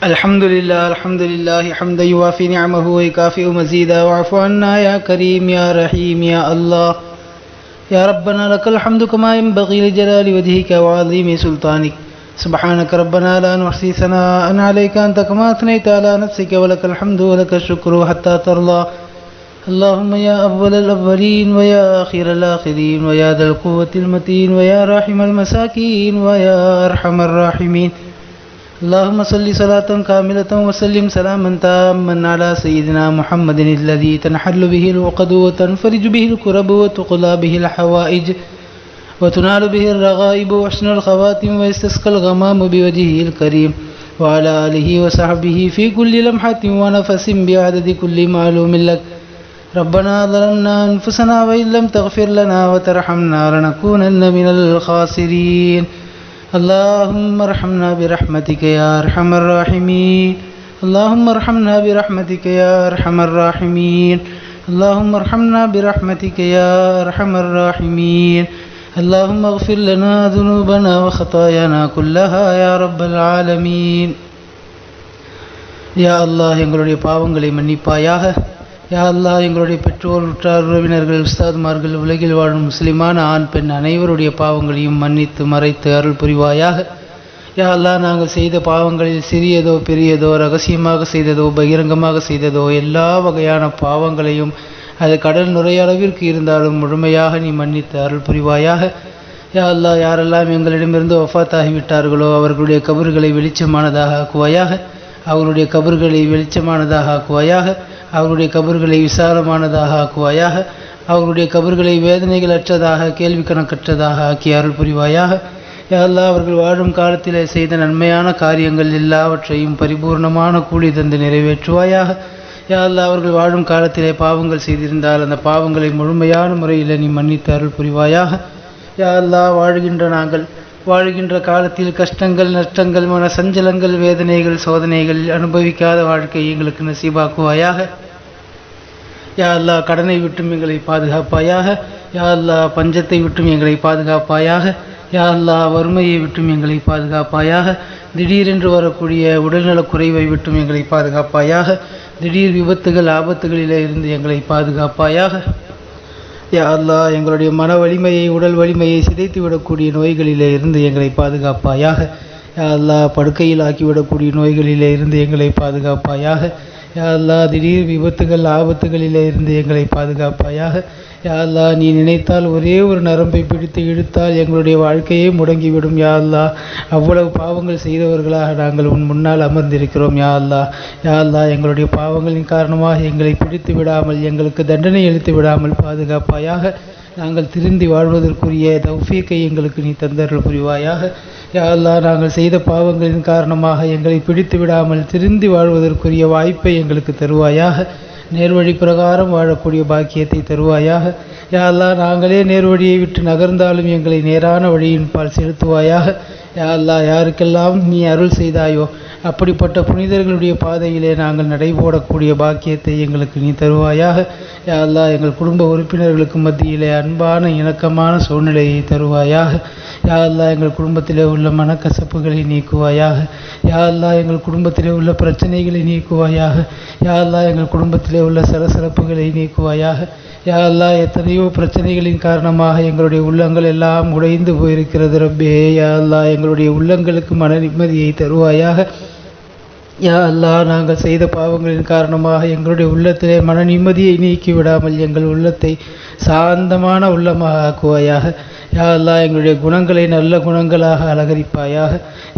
الحمد لله الحمد لله حمدا يوافي نعمه ويكافئ مزيدا. واعف عنا يا كريم يا رحيم يا الله. يا ربنا لك الحمد كما ينبغي لجلال وجهك وعظيم سلطانك. سبحانك ربنا لا نحصي ثناء عليك أنت كما أثنيت على نفسك ولك الحمد ولك الشكر حتى ترضى. اللهم يا أول الأولين ويا آخر الآخرين ويا ذا القوة المتين ويا راحم المساكين ويا أرحم الراحمين. اللهم صل صلاة كاملة وسلم سلاما تاما على سيدنا محمد الذي تنحل به العقد وتنفرج به الكرب وتقلى به الحوائج وتنال به الرغائب وحسن الخواتم ويستسقى الغمام بوجهه الكريم وعلى آله وصحبه في كل لمحة ونفس بعدد كل معلوم لك. ربنا ظلمنا أنفسنا وإن لم تغفر لنا وترحمنا لنكونن من الخاسرين. اللهم ارحمنا برحمتك يا أرحم الراحمين اللهم ارحمنا برحمتك يا أرحم الراحمين اللهم ارحمنا برحمتك يا أرحم الراحمين اللهم اغفر لنا ذنوبنا وخطايانا كلها يا رب العالمين யா அல்லாஹ் எங்களுடைய பாவங்களை மன்னிப்பாயாக யா அல்லாஹ் எங்களுடைய பெற்றோர் உற்றார் உறவினர்கள் உஸ்தாதுமார்கள் உலகில் வாழும் முஸ்லிமான ஆண் பெண் அனைவருடைய பாவங்களையும் மன்னித்து மறைத்து அருள் புரிவாயாக. யாழ்லா நாங்கள் செய்த பாவங்களில் சிறியதோ பெரியதோ ரகசியமாக செய்ததோ பகிரங்கமாக செய்ததோ எல்லா வகையான பாவங்களையும் அது கடல் நுரையளவிற்கு இருந்தாலும் முழுமையாக நீ மன்னித்து அருள் புரிவாயாக. யா அல்லாஹ் யாரெல்லாம் எங்களிடமிருந்து ஒஃபாத்தாகிவிட்டார்களோ அவர்களுடைய கபர்களை வெளிச்சமானதாக ஆக்குவாயாக. அவருடைய கபர்களை வெளிச்சமானதாக ஆக்குவாயாக. அவருடைய கபர்களை விசாலமானதாக ஆக்குவாயாக அவருடைய கபர்களை வேதனைகள் அற்றதாக கேள்வி கணக்கற்றதாக ஆக்கி அருள் புரிவாயாக. யாரெல்லாம் அவர்கள் வாழும் காலத்தில் செய்த நன்மையான காரியங்கள் எல்லாவற்றையும் பரிபூர்ணமான கூலி தந்து நிறைவேற்றுவாயாக. யாரெல்லாம் அவர்கள் வாழும் காலத்திலே பாவங்கள் செய்திருந்தால் அந்த பாவங்களை முழுமையான முறையில் நீ மன்னித்து அருள் புரிவாயாக. யாரெல்லாம் வாழ்கின்ற நாங்கள் வாழ்கின்ற காலத்தில் கஷ்டங்கள் நஷ்டங்கள் மன சஞ்சலங்கள் வேதனைகள் சோதனைகள் அனுபவிக்காத வாழ்க்கை எங்களுக்கு நசீபாக்குவாயாக. யா அல்லா கடனை விட்டும் எங்களை பாதுகாப்பாயாக. யா அல்லா பஞ்சத்தை விட்டும் எங்களை பாதுகாப்பாயாக. யா அல்லா வறுமையை விட்டும் எங்களை பாதுகாப்பாயாக. திடீரென்று வரக்கூடிய உடல்நலக் குறைவை விட்டும் எங்களை பாதுகாப்பாயாக. திடீர் விபத்துகள் ஆபத்துகளிலே இருந்து எங்களை பாதுகாப்பாயாக. யா அல்லாஹ் எங்களுடைய மன வலிமையை உடல் வலிமையை சிதைத்து விடக்கூடிய நோய்களிலே இருந்து எங்களை பாதுகாப்பாயாக. யா அல்லாஹ் படுக்கையில் ஆக்கிவிடக்கூடிய நோய்களிலே இருந்து எங்களை பாதுகாப்பாயாக. யா திடீர் விபத்துகள் ஆபத்துகளிலே இருந்து எங்களை பாதுகாப்பாயாக. யா நீ நினைத்தால் ஒரே ஒரு நரம்பை பிடித்து இழுத்தால் எங்களுடைய வாழ்க்கையே முடங்கிவிடும் யா அவ்வளவு பாவங்கள் செய்தவர்களாக நாங்கள் உன் முன்னால் அமர்ந்திருக்கிறோம் யா அல்லாஹ் எங்களுடைய பாவங்களின் காரணமாக எங்களை பிடித்து விடாமல் எங்களுக்கு தண்டனை அளித்து விடாமல் பாதுகாப்பாயாக நாங்கள் திருந்தி வாழ்வதற்குரிய தௌஃபீக்கை எங்களுக்கு நீ தந்தர்கள் புரிவாயாக. யாழ்லா நாங்கள் செய்த பாவங்களின் காரணமாக எங்களை பிடித்து விடாமல் திருந்தி வாழ்வதற்குரிய வாய்ப்பை எங்களுக்கு தருவாயாக. நேர்வழி பிரகாரம் வாழக்கூடிய பாக்கியத்தை தருவாயாக. யாழ்லா நாங்களே நேர்வழியை விட்டு நகர்ந்தாலும் எங்களை நேரான வழியின் பால் செலுத்துவாயாக. யா யாருக்கெல்லாம் நீ அருள் செய்தாயோ அப்படிப்பட்ட புனிதர்களுடைய பாதையிலே நாங்கள் நடைபோடக்கூடிய பாக்கியத்தை எங்களுக்கு நீ தருவாயாக. யா எங்கள் குடும்ப உறுப்பினர்களுக்கு மத்தியிலே அன்பான இணக்கமான சூழ்நிலையை தருவாயாக. யா எங்கள் குடும்பத்திலே உள்ள மனக்கசப்புகளை நீக்குவாயாக. யா எங்கள் குடும்பத்திலே உள்ள பிரச்சனைகளை நீக்குவாயாக. யா எங்கள் குடும்பத்திலே உள்ள சலசலப்புகளை நீக்குவாயாக. யா எத்தனையோ பிரச்சனைகளின் காரணமாக எங்களுடைய உள்ளங்கள் எல்லாம் உடைந்து போயிருக்கிறது ரப்பே. யா எங்களுடைய உள்ளங்களுக்கு மன நிம்மதியை தருவாயாக. யா அல்லாஹ் நாங்கள் செய்த பாவங்களின் காரணமாக எங்களுடைய உள்ளத்திலே மன நிம்மதியை நீக்கி விடாமல் எங்கள் உள்ளத்தை சாந்தமான உள்ளமாக ஆக்குவாயாக. யா அல்லா எங்களுடைய குணங்களை நல்ல குணங்களாக அலங்கரிப்பாயாக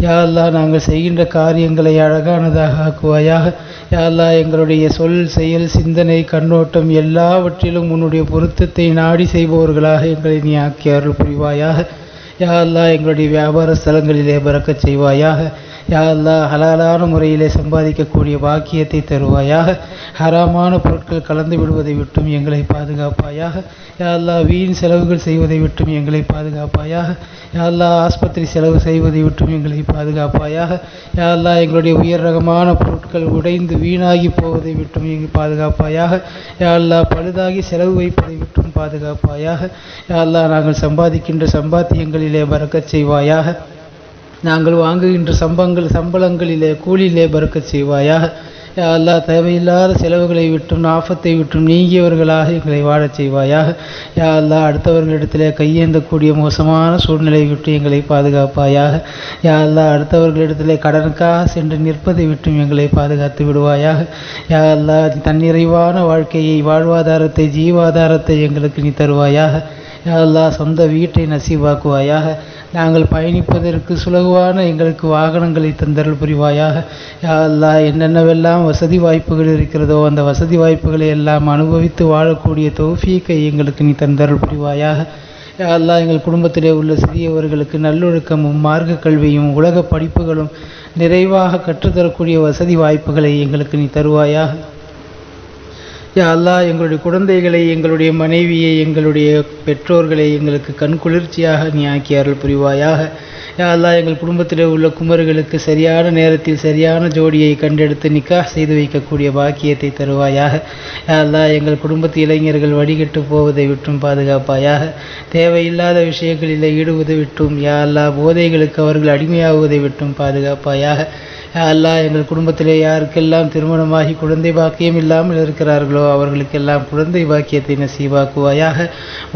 யா அல்லா நாங்கள் செய்கின்ற காரியங்களை அழகானதாக ஆக்குவாயாக. யாழ்லா எங்களுடைய சொல் செயல் சிந்தனை கண்ணோட்டம் எல்லாவற்றிலும் உன்னுடைய பொருத்தத்தை நாடி செய்பவர்களாக எங்களை நீ ஆக்கி அருள் புரிவாயாக யாழ்லா எங்களுடைய வியாபார ஸ்தலங்களிலே பறக்கச் செய்வாயாக. யா அல்லாஹ் ஹலாலான முறையிலே சம்பாதிக்கக்கூடிய பாக்கியத்தை தருவாயாக. ஹராமான பொருட்கள் கலந்து விடுவதை விட்டும் எங்களை பாதுகாப்பாயாக. யா வீண் செலவுகள் செய்வதை விட்டும் எங்களை பாதுகாப்பாயாக. யா ஆஸ்பத்திரி செலவு செய்வதை விட்டும் எங்களை பாதுகாப்பாயாக. யா அல்லாஹ் எங்களுடைய உயர் ரகமான பொருட்கள் உடைந்து வீணாகி போவதை விட்டும் எங்கள் பாதுகாப்பாயாக. யா பழுதாகி செலவு வைப்பதை விட்டும் பாதுகாப்பாயாக. யா அல்லாஹ் நாங்கள் சம்பாதிக்கின்ற சம்பாத்தியங்களிலே பறக்கச் செய்வாயாக. நாங்கள் வாங்குகின்ற சம்பங்கள் சம்பளங்களிலே கூலியிலே பறக்க செய்வாயாக. யா தேவையில்லாத செலவுகளை விட்டும் ஆபத்தை விட்டும் நீங்கியவர்களாக எங்களை வாழச் செய்வாயாக. யா அல்லா அடுத்தவர்களிடத்திலே கையேந்தக்கூடிய மோசமான சூழ்நிலை விட்டு எங்களை பாதுகாப்பாயாக. யா அல்லா அடுத்தவர்களிடத்திலே கடனுக்காக சென்று நிற்பதை விட்டும் எங்களை பாதுகாத்து விடுவாயாக. யா அல்லா தன்னிறைவான வாழ்க்கையை வாழ்வாதாரத்தை ஜீவாதாரத்தை எங்களுக்கு நீ தருவாயாக. யா அல்லா சொந்த வீட்டை நசீவாக்குவாயாக நாங்கள் பயணிப்பதற்கு சுலகுவான எங்களுக்கு வாகனங்களை தந்தருள் புரிவாயாக. யா என்னென்னவெல்லாம் வசதி வாய்ப்புகள் இருக்கிறதோ அந்த வசதி வாய்ப்புகளை எல்லாம் அனுபவித்து வாழக்கூடிய தௌஃபீக்கை எங்களுக்கு நீ தந்தருள் புரிவாயாக. யா எங்கள் குடும்பத்திலே உள்ள சிறியவர்களுக்கு நல்லொழுக்கமும் மார்க்க கல்வியும் உலக படிப்புகளும் நிறைவாக கற்றுத்தரக்கூடிய வசதி வாய்ப்புகளை எங்களுக்கு நீ தருவாயாக. யா எங்களுடைய குழந்தைகளை எங்களுடைய மனைவியை எங்களுடைய பெற்றோர்களை எங்களுக்கு கண் குளிர்ச்சியாக நீ ஆக்கி அருள் புரிவாயாக. யா அல்லா எங்கள் குடும்பத்தில் உள்ள குமர்களுக்கு சரியான நேரத்தில் சரியான ஜோடியை கண்டெடுத்து நிக்காக செய்து வைக்கக்கூடிய பாக்கியத்தை தருவாயாக. யா அல்லா எங்கள் குடும்பத்து இளைஞர்கள் வடிகட்டு போவதை விட்டும் பாதுகாப்பாயாக. தேவையில்லாத விஷயங்களில் ஈடுவதை விட்டும் யா அல்லா போதைகளுக்கு அவர்கள் அடிமையாகுவதை விட்டும் பாதுகாப்பாயாக. அல்லாஹ் எங்கள் குடும்பத்திலே யாருக்கெல்லாம் திருமணமாகி குழந்தை பாக்கியம் இல்லாமல் இருக்கிறார்களோ அவர்களுக்கெல்லாம் குழந்தை பாக்கியத்தை நசீவாக்குவாயாக.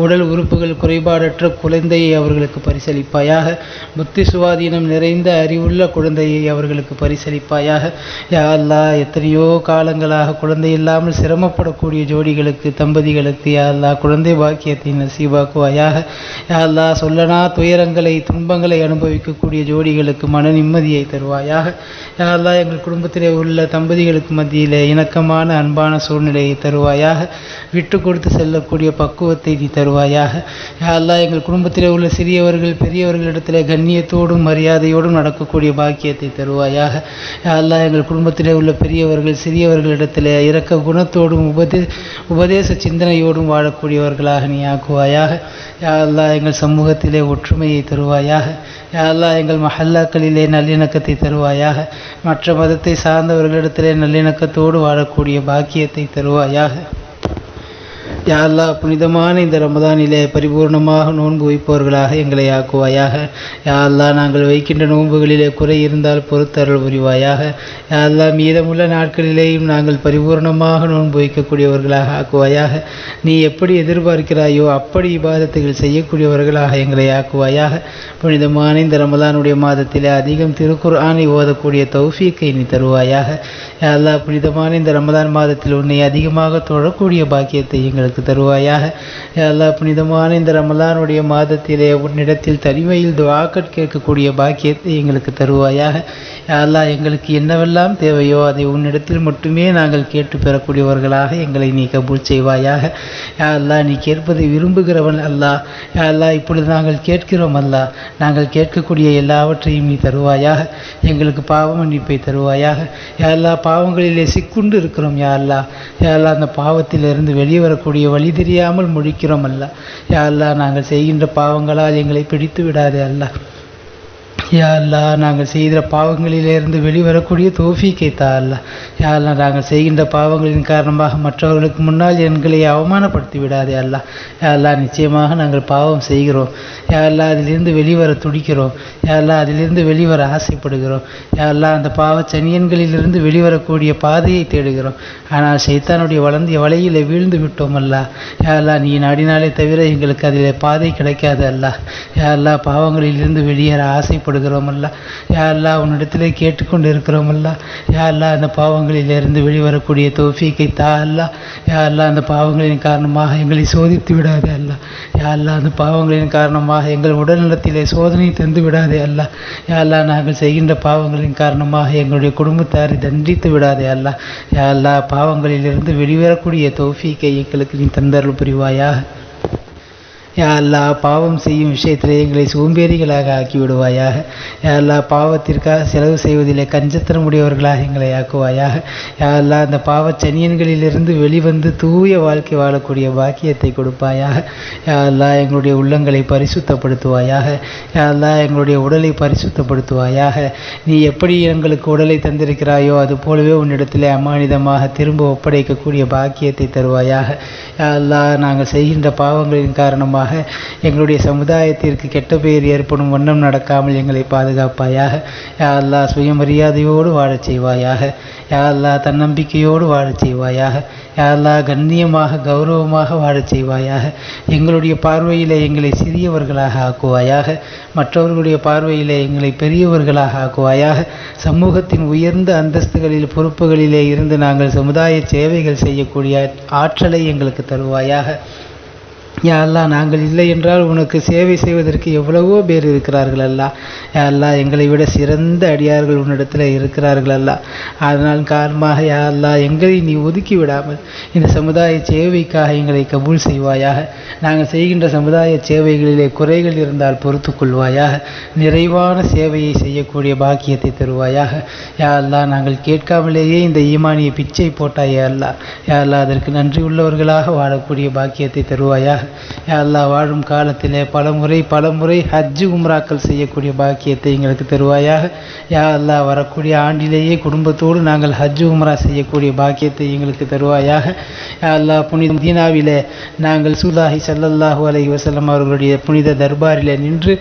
உடல் உறுப்புகள் குறைபாடற்ற குழந்தையை அவர்களுக்கு பரிசளிப்பாயாக. புத்தி சுவாதீனம் நிறைந்த அறிவுள்ள குழந்தையை அவர்களுக்கு பரிசளிப்பாயாக. யா அல்லா எத்தனையோ காலங்களாக குழந்தை இல்லாமல் சிரமப்படக்கூடிய ஜோடிகளுக்கு தம்பதிகளுக்கு யா அல்லா குழந்தை பாக்கியத்தை நசீவாக்குவாயாக. யா அல்லா சொல்லனா துயரங்களை துன்பங்களை அனுபவிக்கக்கூடிய ஜோடிகளுக்கு மன நிம்மதியை தருவாயாக. யா எங்கள் குடும்பத்திலே உள்ள தம்பதிகளுக்கு மத்தியிலே இணக்கமான அன்பான சூழ்நிலையை தருவாயாக. விட்டு கொடுத்து செல்லக்கூடிய பக்குவத்தை நீ தருவாயாக. யா எங்கள் குடும்பத்திலே உள்ள சிறியவர்கள் பெரியவர்களிடத்திலே கண்ணியத்தோடும் மரியாதையோடும் நடக்கக்கூடிய பாக்கியத்தை தருவாயாக. யா எங்கள் குடும்பத்திலே உள்ள பெரியவர்கள் சிறியவர்களிடத்திலே இரக்க குணத்தோடும் உபதே உபதேச சிந்தனையோடும் வாழக்கூடியவர்களாக நீ ஆக்குவாயாக. யா எங்கள் சமூகத்திலே ஒற்றுமையை தருவாயாக. யா எங்கள் மஹல்லாக்களிலே நல்லிணக்கத்தை தருவாயாக. மற்ற மதத்தை சார்ந்தவர்களிடத்திலே நல்லிணக்கத்தோடு வாழக்கூடிய பாக்கியத்தை தருவாயாக. யா புனிதமான இந்த ரமதானிலே பரிபூர்ணமாக நோன்பு வைப்பவர்களாக எங்களை ஆக்குவாயாக. யா நாங்கள் வைக்கின்ற நோன்புகளிலே குறை இருந்தால் பொறுத்தருள் புரிவாயாக. யா மீதமுள்ள நாட்களிலேயும் நாங்கள் பரிபூர்ணமாக நோன்பு வைக்கக்கூடியவர்களாக ஆக்குவாயாக. நீ எப்படி எதிர்பார்க்கிறாயோ அப்படி இபாதத்துகள் செய்யக்கூடியவர்களாக எங்களை ஆக்குவாயாக. புனிதமான இந்த ரமதானுடைய மாதத்திலே அதிகம் திருக்குர்ஆனை ஓதக்கூடிய தௌஃபீக்கை நீ தருவாயாக. யா புனிதமான இந்த ரமதான் மாதத்தில் உன்னை அதிகமாக தொழக்கூடிய பாக்கியத்தை எங்களுக்கு தருவாயாக. எல்லா புனிதமான இந்த ரமலானுடைய மாதத்திலே உன்னிடத்தில் தனிமையில் துவாக்கட் கேட்கக்கூடிய பாக்கியத்தை எங்களுக்கு தருவாயாக. யா அல்லாஹ் எங்களுக்கு என்னவெல்லாம் தேவையோ அதை உன்னிடத்தில் மட்டுமே நாங்கள் கேட்டு பெறக்கூடியவர்களாக எங்களை நீ கபூல் செய்வாயாக. யா நீ கேட்பதை விரும்புகிறவன் அல்லா யா இப்பொழுது நாங்கள் கேட்கிறோம் அல்லா நாங்கள் கேட்கக்கூடிய எல்லாவற்றையும் நீ தருவாயாக. எங்களுக்கு பாவ மன்னிப்பை தருவாயாக. எல்லா பாவங்களிலே சிக்குண்டு இருக்கிறோம் யா அல்லா எல்லா அந்த பாவத்திலிருந்து வெளியே வரக்கூடிய வழி தெரியாமல் முழிக்கிறோம் அல்ல. யா நாங்கள் செய்கின்ற பாவங்களால் எங்களை பிடித்து விடாதே அல்ல யா நாங்கள் செய்கிற பாவங்களிலிருந்து வெளிவரக்கூடிய தோஃபிக்கை தா அல்லா. யா அல்லாஹ் நாங்கள் செய்கின்ற பாவங்களின் காரணமாக மற்றவர்களுக்கு முன்னால் எங்களை அவமானப்படுத்தி விடாதே அல்லா. யா அல்லாஹ் நிச்சயமாக நாங்கள் பாவம் செய்கிறோம். யா அல்லாஹ் அதிலிருந்து வெளிவர துடிக்கிறோம். யா அதிலிருந்து வெளிவர ஆசைப்படுகிறோம். யா அல்லாஹ் அந்த பாவ சனியன்களிலிருந்து வெளிவரக்கூடிய பாதையை தேடுகிறோம். ஆனால் சைத்தானுடைய வளர்ந்த வலையில் வீழ்ந்து விட்டோம் அல்லா. யா நீ நாடினாலே தவிர எங்களுக்கு அதில் பாதை கிடைக்காது அல்லா. யா பாவங்களிலிருந்து வெளியேற ஆசைப்படுகிறோம் அல்ல யா உன்னிடத்திலே கேட்டுக்கொண்டு இருக்கிறோம் அல்ல யா அந்த பாவங்களிலிருந்து வெளிவரக்கூடிய தோஃபிக்கை தா அல்லாஹ் யாரெல்லாம் அந்த பாவங்களின் காரணமாக எங்களை சோதித்து விடாதே அல்ல. யாரெல்லாம் அந்த பாவங்களின் காரணமாக எங்கள் உடல்நலத்திலே சோதனை தந்து விடாதே அல்ல. யாரெல்லாம் நாங்கள் செய்கின்ற பாவங்களின் காரணமாக எங்களுடைய குடும்பத்தாரை தண்டித்து விடாதே அல்ல. யாரெல்லாம் பாவங்களிலிருந்து வெளிவரக்கூடிய தோஃபிக்கை எங்களுக்கு நீ தந்தருள் புரிவாயாக. யா பாவம் செய்யும் விஷயத்திலே எங்களை சோம்பேறிகளாக ஆக்கி விடுவாயாக யா பாவத்திற்காக செலவு செய்வதிலே கஞ்சத்தனமுடையவர்களாக எங்களை ஆக்குவாயாக. யா அந்த பாவச்சனியன்களிலிருந்து வெளிவந்து தூய வாழ்க்கை வாழக்கூடிய பாக்கியத்தை கொடுப்பாயாக. யா எங்களுடைய உள்ளங்களை பரிசுத்தப்படுத்துவாயாக. யா எங்களுடைய உடலை பரிசுத்தப்படுத்துவாயாக. நீ எப்படி எங்களுக்கு உடலை தந்திருக்கிறாயோ அது போலவே உன்னிடத்திலே அமானிதமாக திரும்ப ஒப்படைக்கக்கூடிய பாக்கியத்தை தருவாயாக. யா நாங்கள் செய்கின்ற பாவங்களின் காரணமாக காரணமாக எங்களுடைய சமுதாயத்திற்கு கெட்ட பெயர் ஏற்படும் வண்ணம் நடக்காமல் எங்களை பாதுகாப்பாயாக. யா அல்லா சுயமரியாதையோடு வாழச் செய்வாயாக. யா அல்லா தன்னம்பிக்கையோடு வாழச் செய்வாயாக. யா அல்லா கண்ணியமாக கௌரவமாக வாழச் செய்வாயாக. எங்களுடைய பார்வையில் எங்களை சிறியவர்களாக ஆக்குவாயாக. மற்றவர்களுடைய பார்வையில் எங்களை பெரியவர்களாக ஆக்குவாயாக. சமூகத்தின் உயர்ந்த அந்தஸ்துகளில் பொறுப்புகளிலே இருந்து நாங்கள் சமுதாய சேவைகள் செய்யக்கூடிய ஆற்றலை எங்களுக்கு தருவாயாக. யா நாங்கள் இல்லை என்றால் உனக்கு சேவை செய்வதற்கு எவ்வளவோ பேர் இருக்கிறார்கள் அல்லா. யா எங்களை விட சிறந்த அடியார்கள் உன்னிடத்தில் இருக்கிறார்கள் அல்லா. அதனால் காரணமாக யா எங்களை நீ ஒதுக்கி விடாமல் இந்த சமுதாய சேவைக்காக எங்களை கபூல் செய்வாயாக. நாங்கள் செய்கின்ற சமுதாய சேவைகளிலே குறைகள் இருந்தால் பொறுத்து கொள்வாயாக. நிறைவான சேவையை செய்யக்கூடிய பாக்கியத்தை தருவாயாக. யா நாங்கள் கேட்காமலேயே இந்த ஈமானிய பிச்சை போட்டாயே அல்லா. யா அதற்கு நன்றி உள்ளவர்களாக வாழக்கூடிய பாக்கியத்தை தருவாயாக. அல்லா வாழும் காலத்திலே பல முறை பல முறை ஹஜ்ஜு உம்ராக்கள் செய்யக்கூடிய பாக்கியத்தை எங்களுக்கு தருவாயாக. யா அல்லாஹ் வரக்கூடிய ஆண்டிலேயே குடும்பத்தோடு நாங்கள் ஹஜ்ஜு உம்ரா செய்யக்கூடிய பாக்கியத்தை எங்களுக்கு தருவாயாக. யா அல்லா புனித தீனாவிலே நாங்கள் சூலாஹி சல்லல்லாஹு அலைஹி வசலம் அவர்களுடைய புனித தர்பாரிலே நின்று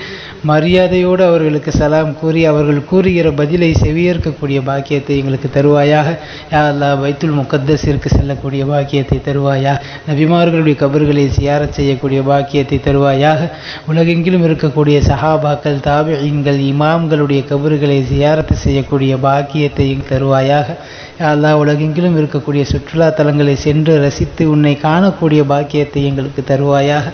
மரியாதையோடு அவர்களுக்கு சலாம் கூறி அவர்கள் கூறுகிற பதிலை செவியேற்கக்கூடிய பாக்கியத்தை எங்களுக்கு தருவாயாக. யா அல்லாஹ் வைத்துல் முகத்தஸிற்கு செல்லக்கூடிய பாக்கியத்தை தருவாயா நபிமார்களுடைய கபர்களை சியாரத் செய்யக்கூடிய பாக்கியத்தை தருவாயாக. உலகெங்கிலும் இருக்கக்கூடிய சஹாபாக்கள் தாபியீன்கள் இமாம்களுடைய கபறுகளை சியாரத்து செய்யக்கூடிய பாக்கியத்தையும் தருவாயாக. அல்லா உலகெங்கிலும் இருக்கக்கூடிய சுற்றுலா தலங்களை சென்று ரசித்து உன்னை காணக்கூடிய பாக்கியத்தை எங்களுக்கு தருவாயாக.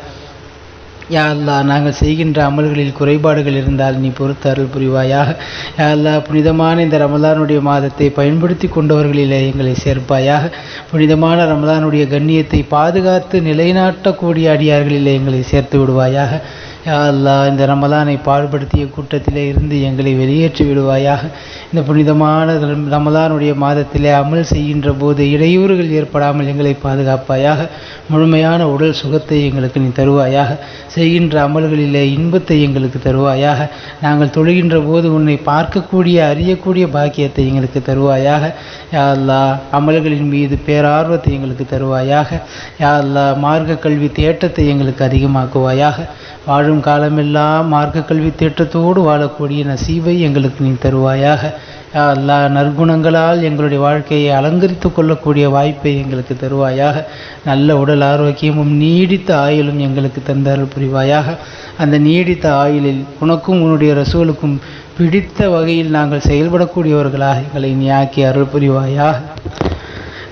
யா அல்லா நாங்கள் செய்கின்ற அமல்களில் குறைபாடுகள் இருந்தால் நீ பொறுத்து அருள் புரிவாயாக. யா அல்லா புனிதமான இந்த ரமலானுடைய மாதத்தை பயன்படுத்தி கொண்டவர்களிலே எங்களை சேர்ப்பாயாக. புனிதமான ரமலானுடைய கண்ணியத்தை பாதுகாத்து நிலைநாட்டக்கூடிய அடியார்களிலே எங்களை சேர்த்து விடுவாயாக. யா அல்லாஹ் இந்த ரமலானை பாடுபடுத்திய கூட்டத்திலே இருந்து எங்களை வெளியேற்றி விடுவாயாக. இந்த புனிதமான ரம்- ரமலானுடைய மாதத்திலே அமல் செய்கின்ற போது இடையூறுகள் ஏற்படாமல் எங்களை பாதுகாப்பாயாக முழுமையான உடல் சுகத்தை எங்களுக்கு நீ தருவாயாக செய்கின்ற அமல்களிலே இன்பத்தை எங்களுக்கு தருவாயாக நாங்கள் தொழுகின்ற போது உன்னை பார்க்கக்கூடிய அறியக்கூடிய பாக்கியத்தை எங்களுக்கு தருவாயாக. யா அல்லா அமல்களின் மீது பேரார்வத்தை எங்களுக்கு தருவாயாக. யா அல்லா மார்க்க கல்வி தேட்டத்தை எங்களுக்கு அதிகமாக்குவாயாக. வாழும் காலமெல்லாம் மார்க்க கல்வி தேட்டத்தோடு வாழக்கூடிய நசீவை எங்களுக்கு நீ தருவாயாக. எல்லா நற்குணங்களால் எங்களுடைய வாழ்க்கையை அலங்கரித்து கொள்ளக்கூடிய வாய்ப்பை எங்களுக்கு தருவாயாக. நல்ல உடல் ஆரோக்கியமும் நீடித்த ஆயுளும் எங்களுக்கு தந்தார்கள் புரிவாயாக. அந்த நீடித்த ஆயுளில் உனக்கும் உன்னுடைய ரசூலுக்கும் பிடித்த வகையில் நாங்கள் செயல்படக்கூடியவர்களாக எங்களை நீ ஆக்கி அருள் புரிவாயாக.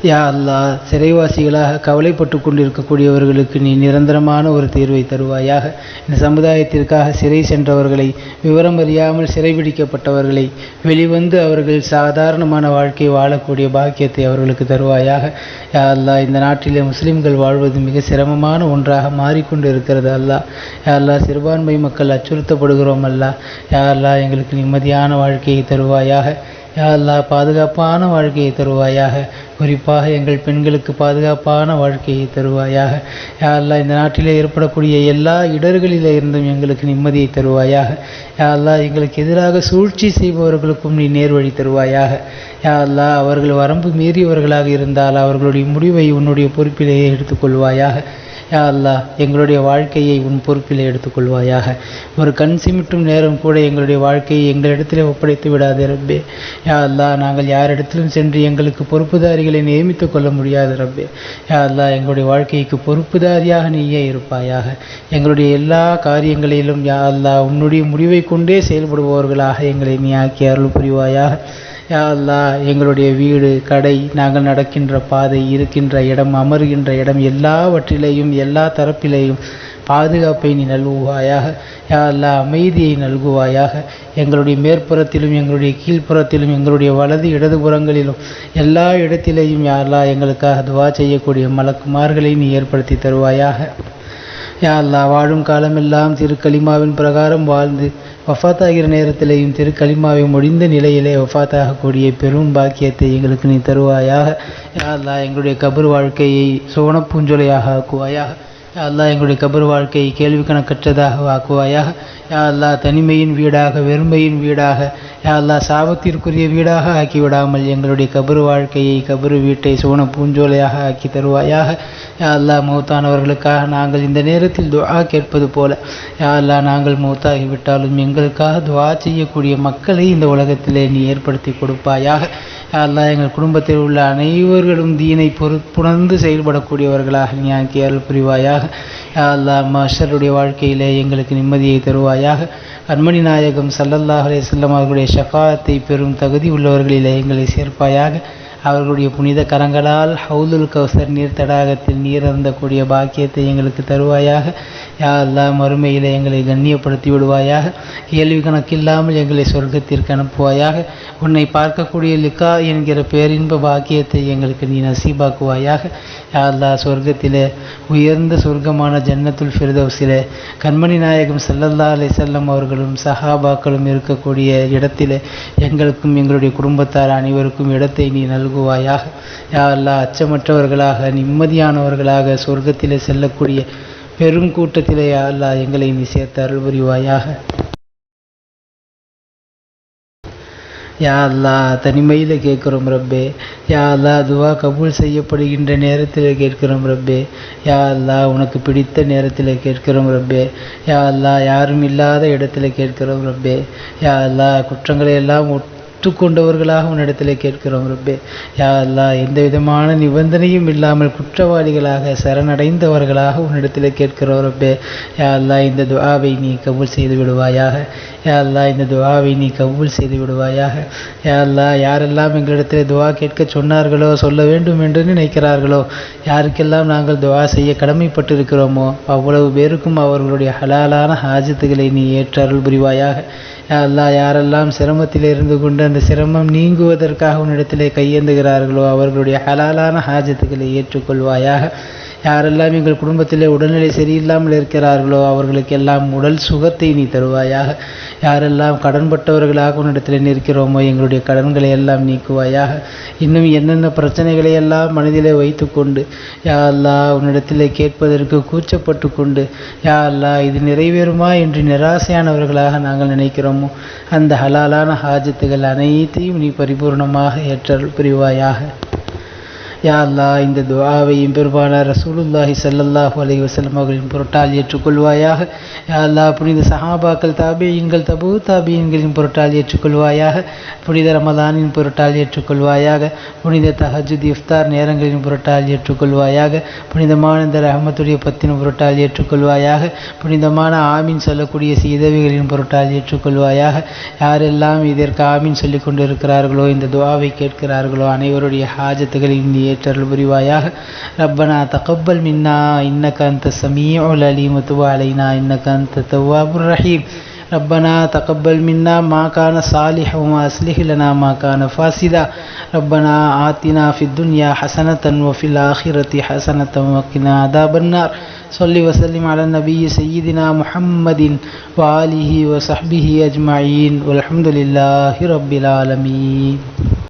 யா அல்லா சிறைவாசிகளாக கவலைப்பட்டு கொண்டிருக்கக்கூடியவர்களுக்கு நீ நிரந்தரமான ஒரு தீர்வை தருவாயாக. இந்த சமுதாயத்திற்காக சிறை சென்றவர்களை விவரம் அறியாமல் சிறைபிடிக்கப்பட்டவர்களை வெளிவந்து அவர்கள் சாதாரணமான வாழ்க்கை வாழக்கூடிய பாக்கியத்தை அவர்களுக்கு தருவாயாக. யா அல்லாஹ் இந்த நாட்டிலே முஸ்லிம்கள் வாழ்வது மிக சிரமமான ஒன்றாக மாறிக்கொண்டு இருக்கிறது அல்லா. யா அல்லா சிறுபான்மை மக்கள் அச்சுறுத்தப்படுகிறோம் அல்லா. யா அல்லா எங்களுக்கு நிம்மதியான வாழ்க்கையை தருவாயாக. யா அல்லாஹ் பாதுகாப்பான வாழ்க்கையை தருவாயாக. குறிப்பாக எங்கள் பெண்களுக்கு பாதுகாப்பான வாழ்க்கையை தருவாயாக. யா இந்த நாட்டிலே ஏற்படக்கூடிய எல்லா இடர்களில் இருந்தும் எங்களுக்கு நிம்மதியை தருவாயாக. யா எங்களுக்கு எதிராக சூழ்ச்சி செய்பவர்களுக்கும் நீ நேர்வழி தருவாயாக. யா அவர்கள் வரம்பு மீறியவர்களாக இருந்தால் அவர்களுடைய முடிவை உன்னுடைய பொறுப்பிலேயே எடுத்துக்கொள்வாயாக. யா அல்லா எங்களுடைய வாழ்க்கையை உன் பொறுப்பிலே எடுத்துக்கொள்வாயாக. ஒரு கண் சிமிட்டும் நேரம் கூட எங்களுடைய வாழ்க்கையை எங்களிடத்திலே ஒப்படைத்து விடாதே ரப்பே. யா அல்லா நாங்கள் யாரிடத்திலும் சென்று எங்களுக்கு பொறுப்புதாரிகளை நியமித்துக் கொள்ள முடியாது ரப்பே. யா அல்லா எங்களுடைய வாழ்க்கைக்கு பொறுப்புதாரியாக நீயே இருப்பாயாக. எங்களுடைய எல்லா காரியங்களிலும் யா அல்லா உன்னுடைய முடிவை கொண்டே செயல்படுபவர்களாக எங்களை நீ ஆக்கி அருள் புரிவாயாக. யாழ்லா எங்களுடைய வீடு கடை நாங்கள் நடக்கின்ற பாதை இருக்கின்ற இடம் அமருகின்ற இடம் எல்லாவற்றிலேயும் எல்லா தரப்பிலேயும் பாதுகாப்பை நீ நல்குவாயாக. யா அல்லாஹ் அமைதியை நல்குவாயாக. எங்களுடைய மேற்புறத்திலும் எங்களுடைய கீழ்ப்புறத்திலும் எங்களுடைய வலது இடதுபுறங்களிலும் எல்லா இடத்திலேயும் யா எங்களுக்காக துவா செய்யக்கூடிய மலக்குமார்களை நீ ஏற்படுத்தி தருவாயாக. யா அல்லா வாழும் காலமெல்லாம் திரு கலிமாவின் பிரகாரம் வாழ்ந்து வஃபாத்தாகிற நேரத்திலேயும் திரு கலிமாவை முடிந்த நிலையிலே வஃபாத்தாகக்கூடிய பெரும் பாக்கியத்தை எங்களுக்கு நீ தருவாயாக. யா அல்லா எங்களுடைய கபர் வாழ்க்கையை சுவனப்பூஞ்சொலையாக ஆக்குவாயாக. யா அல்லா எங்களுடைய கபர் வாழ்க்கையை கேள்வி கணக்கற்றதாக ஆக்குவாயாக. யா அல்லா தனிமையின் வீடாக வெறுமையின் வீடாக யா அல்லா சாபத்திற்குரிய வீடாக ஆக்கி விடாமல் எங்களுடைய கபர் வாழ்க்கையை கபரு வீட்டை சோன பூஞ்சோலையாக ஆக்கி தருவாயாக. யா அல்லா மௌத்தானவர்களுக்காக நாங்கள் இந்த நேரத்தில் துவா கேட்பது போல. யா அல்லா நாங்கள் மௌத்தாகிவிட்டாலும் எங்களுக்காக துவா செய்யக்கூடிய மக்களை இந்த உலகத்திலே நீ ஏற்படுத்தி கொடுப்பாயாக. அல்லாஹ் எங்கள் குடும்பத்தில் உள்ள அனைவர்களும் தீனை பொறுப்புணர்ந்து செயல்படக்கூடியவர்களாக நீ ஆக்கி அருள் புரிவாயாக அல்லாஹ் மஷருடைய வாழ்க்கையிலே எங்களுக்கு நிம்மதியை தருவாயாக. அன்மணி நாயகம் சல்லல்லாஹ் செல்லம் அவர்களுடைய ஷஃபாத்தை பெறும் தகுதி உள்ளவர்களிலே எங்களை சேர்ப்பாயாக. அவர்களுடைய புனித கரங்களால் ஹவுலுல் கௌசர் நீர் தடாகத்தில் நீர் அருந்தக்கூடிய பாக்கியத்தை எங்களுக்கு தருவாயாக. யா அல்லாஹ் மறுமையில் எங்களை கண்ணியப்படுத்தி விடுவாயாக. கேள்வி கணக்கில்லாமல் எங்களை சொர்க்கத்திற்கு அனுப்புவாயாக. உன்னை பார்க்கக்கூடிய லிக்கா என்கிற பேரின்ப பாக்கியத்தை எங்களுக்கு நீ நசீபாக்குவாயாக. யா சொர்க்கத்திலே உயர்ந்த சொர்க்கமான ஜன்னத்துல் ஃபிர்தௌஸிலே கண்மணி நாயகம் சல்லல்லா அலி செல்லம் அவர்களும் சஹாபாக்களும் இருக்கக்கூடிய இடத்திலே எங்களுக்கும் எங்களுடைய குடும்பத்தார் அனைவருக்கும் இடத்தை நீ நல்குவாயாக. யா அச்சமற்றவர்களாக நிம்மதியானவர்களாக சொர்க்கத்திலே செல்லக்கூடிய பெரும் கூட்டத்திலே யா எங்களை நீ சேர்த்து அருள் புரிவாயாக யா அல்லா தனிமையில் கேட்குறோம் ரப்பே. யா அல்லா துவா கபூல் செய்யப்படுகின்ற நேரத்தில் கேட்கிறோம் ரப்பே. யா அல்லா உனக்கு பிடித்த நேரத்தில் கேட்கிறோம் ரப்பே. யா அல்லா யாரும் இல்லாத இடத்துல கேட்கிறோம் ரப்பே. யா அல்லா குற்றங்களை எல்லாம் ஒத்துக்கொண்டவர்களாக உன்னிடத்தில் கேட்கிறோம் ரப்பே. யா அல்லா எந்த விதமான நிபந்தனையும் இல்லாமல் குற்றவாளிகளாக சரணடைந்தவர்களாக உன்னிடத்தில் கேட்கிறோம் ரப்பே. யா அல்லா இந்த துவாவை நீ கபூல் செய்து விடுவாயாக. யா இந்த துவாவை நீ கபூல் செய்து விடுவாயாக. யா யாரெல்லாம் எங்களிடத்தில் துவா கேட்க சொன்னார்களோ சொல்ல வேண்டும் என்று நினைக்கிறார்களோ யாருக்கெல்லாம் நாங்கள் துவா செய்ய கடமைப்பட்டிருக்கிறோமோ அவ்வளவு பேருக்கும் அவர்களுடைய ஹலாலான ஹாஜத்துகளை நீ ஏற்று அருள் புரிவாயாக. யா அல்லா யாரெல்லாம் சிரமத்தில் இருந்து கொண்டு அந்த சிரமம் நீங்குவதற்காக உன்னிடத்திலே கையேந்துகிறார்களோ அவர்களுடைய ஹலாலான ஹாஜத்துக்களை ஏற்றுக்கொள்வாயாக. யாரெல்லாம் எங்கள் குடும்பத்திலே உடல்நிலை சரியில்லாமல் இருக்கிறார்களோ அவர்களுக்கெல்லாம் உடல் சுகத்தை நீ தருவாயாக. யாரெல்லாம் கடன்பட்டவர்களாக உன்னிடத்தில் நிற்கிறோமோ எங்களுடைய கடன்களை எல்லாம் நீக்குவாயாக. இன்னும் என்னென்ன பிரச்சனைகளை எல்லாம் மனதிலே வைத்துக்கொண்டு யா அல்லா உன்னிடத்திலே கேட்பதற்கு கூச்சப்பட்டு கொண்டு யா அல்லா இது நிறைவேறுமா என்று நிராசையானவர்களாக நாங்கள் நினைக்கிறோமோ அந்த ஹலாலான ஹாஜத்துகள் அனைத்தையும் நீ பரிபூர்ணமாக ஏற்றல் புரிவாயாக. யா அல்லா இந்த துவாவையும் பெருமானார் ரசூலுல்லாஹி சல்லல்லாஹு அலைஹி வசலம் அவர்களின் பொருட்டால் ஏற்றுக்கொள்வாயாக. யா அல்லா புனித சஹாபாக்கள் தாபியீன்கள் தபு தாபியங்களின் பொருட்டால் ஏற்றுக்கொள்வாயாக. புனித ரமதானின் பொருட்டால் ஏற்றுக்கொள்வாயாக. புனித தஹஜுத் இஃப்தார் நேரங்களின் பொருட்டால் ஏற்றுக்கொள்வாயாக. புனிதமான இந்த ரஹமத்துடைய பத்தின் பொருட்டால் ஏற்றுக்கொள்வாயாக. புனிதமான ஆமீன் சொல்லக்கூடிய சீதவிகளின் பொருட்டால் ஏற்றுக்கொள்வாயாக. யாரெல்லாம் இதற்கு ஆமீன் சொல்லிக் கொண்டிருக்கிறார்களோ இந்த துவாவை கேட்கிறார்களோ அனைவருடைய ஹாஜத்துகளின் நீ ஏற்றல் புரிவாயாக ரப்பனா தகப்பல் மின்னா இன்னக அந்த சமீஉல் அலீம் துவ அலைனா இன்னக அந்த தவ்வாபுர் ரஹீம் ربنا تقبل منا ما كان صالحا وأصلح لنا ما كان فاسدا ربنا آتنا في الدنيا حسنة وفي الآخرة حسنة وقنا عذاب النار صل وسلم على النبي سيدنا محمد وآله وصحبه أجمعين والحمد لله رب العالمين